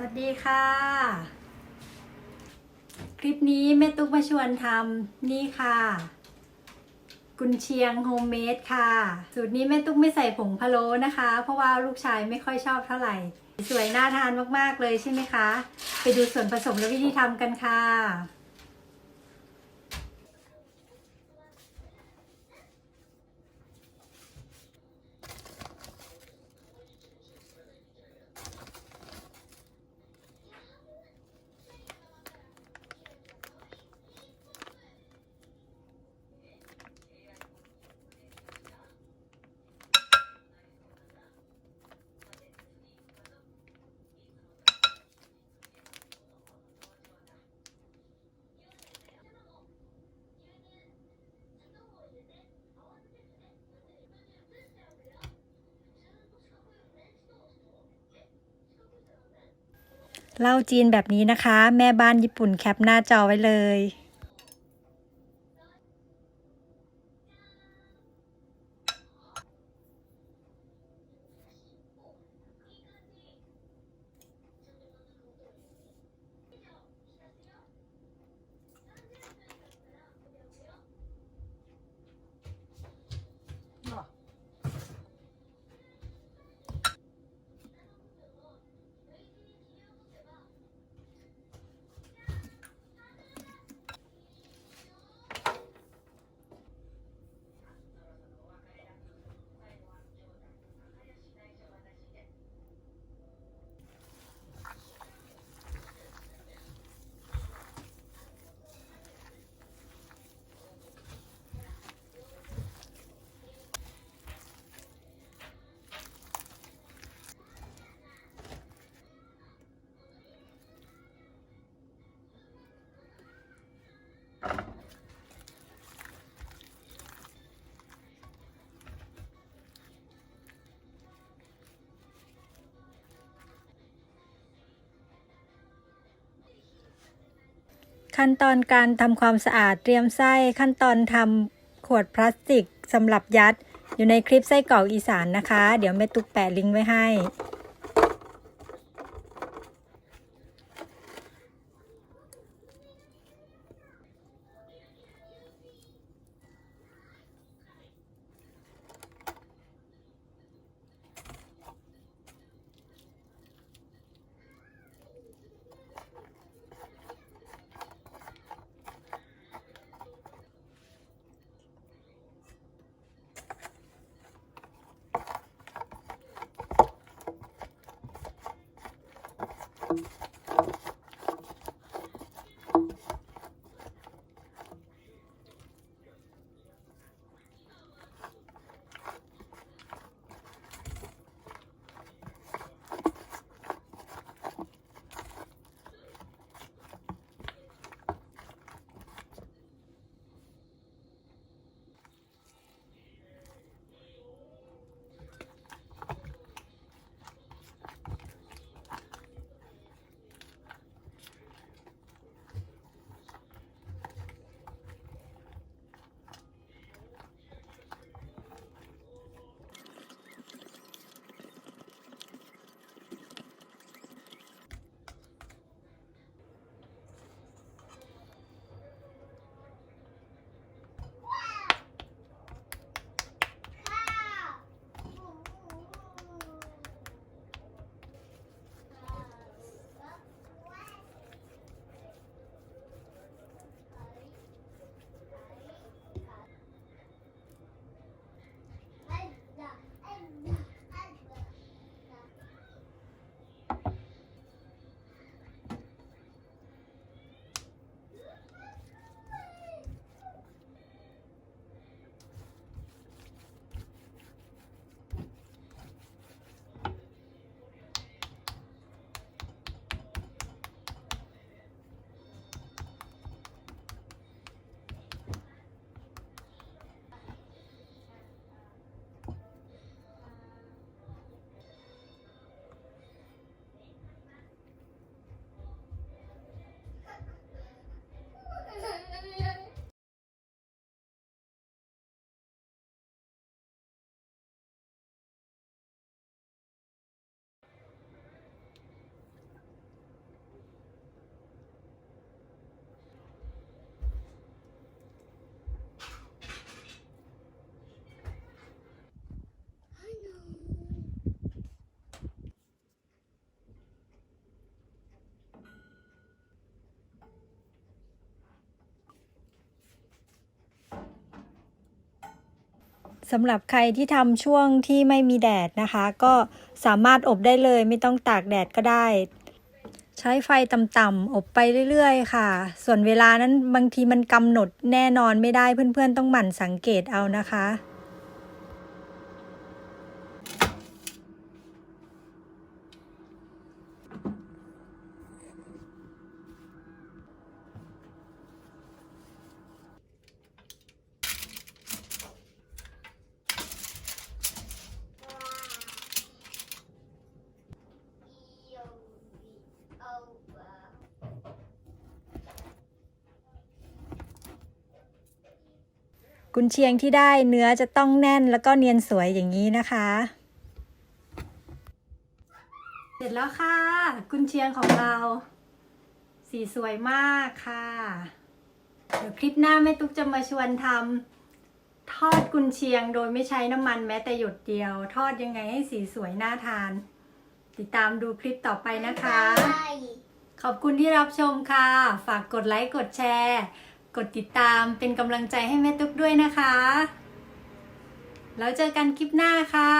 สวัสดีค่ะ คลิปนี้แม่ตุ๊กมาชวนทำนี่ค่ะ กุนเชียงโฮมเมดค่ะ สูตรนี้แม่ตุ๊กไม่ใส่ผงพะโล้นะคะ เพราะว่าลูกชายไม่ค่อยชอบเท่าไหร่ สวยน่าทานมากๆเลยใช่ไหมคะ ไปดูส่วนผสมและวิธีทำกันค่ะ เหล้าจีนแบบนี้นะคะ แม่บ้านญี่ปุ่นแคปหน้าจอไว้เลย ขั้นตอนการทำความสะอาดเตรียมไส้ ขั้นตอนทำขวดพลาสติกสำหรับยัด อยู่ในคลิปไส้กรอกอีสานนะคะ เดี๋ยวแม่ตุ๊กแปะลิงก์ไว้ให้ สำหรับใครที่ทำช่วงที่ไม่มีแดดนะคะ ก็สามารถอบได้เลยไม่ต้องตากแดดก็ได้ ใช้ไฟต่ำๆอบไปเรื่อยๆ ค่ะ ส่วนเวลานั้นบางทีมันกำหนดแน่นอนไม่ได้เพื่อนๆ ต้องหมั่นสังเกตเอานะคะ กุนเชียงที่ได้เนื้อจะต้องแน่นแล้วก็เนียนสวยอย่างนี้นะคะ เสร็จแล้วค่ะ กุนเชียงของเรา สีสวยมากค่ะ เดี๋ยวคลิปหน้าแม่ตุ๊กจะมาชวนทำทอดกุนเชียงโดยไม่ใช้น้ำมันแม้แต่หยดเดียว ทอดยังไงให้สีสวยน่าทาน ติดตามดูคลิปต่อไปนะคะ ขอบคุณที่รับชมค่ะ ฝากกดไลค์กดแชร์ กดติดตามเป็นกำลังใจให้แม่ตุ๊กด้วยนะคะ แล้วเจอกันคลิปหน้าค่ะ